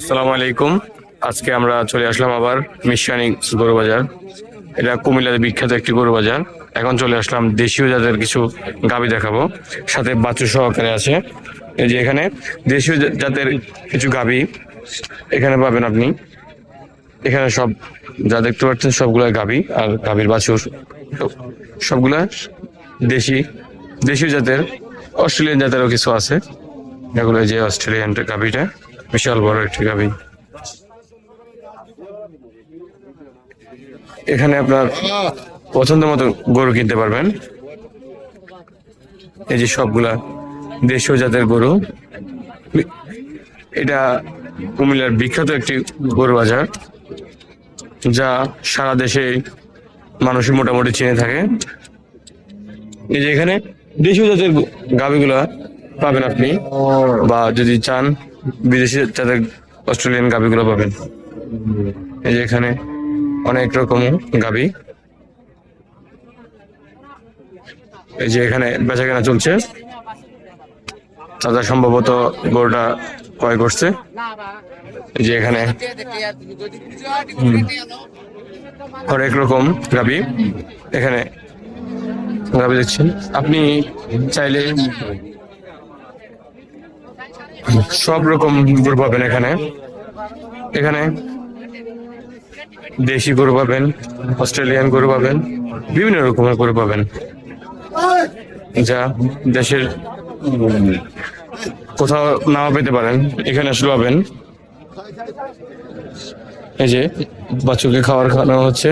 আসসালামু আলাইকুম। আজকে আমরা চলে আসলাম আবার মিশানিক গরু বাজার। এটা কুমিল্লার বিখ্যাত একটি গরু বাজার। এখন চলে আসলাম দেশীয় জাতের কিছু গাবি দেখাবো। সাথে বাছুর সহকারে আছে। এই যে এখানে দেশীয় জাতের কিছু গাবি এখানে পাবেন আপনি। এখানে সব যা দেখতে পাচ্ছেন সবগুলো গাবি আর গাবির বাছুর। সব- সবগুলা দেশি, দেশীয় জাতের, অস্ট্রেলিয়ান জাতেরও কিছু আছে। এগুলো যে অস্ট্রেলিয়ান গাবিটা। বিশাল বড় একটি গাবি। এখানে আপনার পছন্দ মতো গরু কিনতে পারবেন। এই যে সবগুলা দেশীয় জাতের গরু। এটা কুমিল্লার বিখ্যাত একটি গরু বাজার, যা সারা দেশে মানুষ মোটামুটি চিনে থাকে। এই যে এখানে দেশীয় জাতের গাভিগুলা পাবেন আপনি, বা যদি চান বিদেশি জাতের অস্ট্রেলিয়ান গাভিগুলো পাবেন। এই যে এখানে অনেক রকম গাভি। এই যে এখানে বেচা কেনা চলছে। চাচা সম্ভবত গরুটা ক্রয় করছে। এই যে এখানে অনেক রকম গাবি এখানে গাবি দেখছেন। আপনি চাইলে সব রকম গরু পাবেন এখানে। এখানে দেশি গরু পাবেন, অস্ট্রেলিয়ান গরু পাবেন, বিভিন্ন রকমের গরু পাবেন। যা দেশের কোথাও নাও পেতে পারেন, এখানে আসলে পাবেন। এই যে বাচ্চুকে খাবার খাওয়ানো হচ্ছে।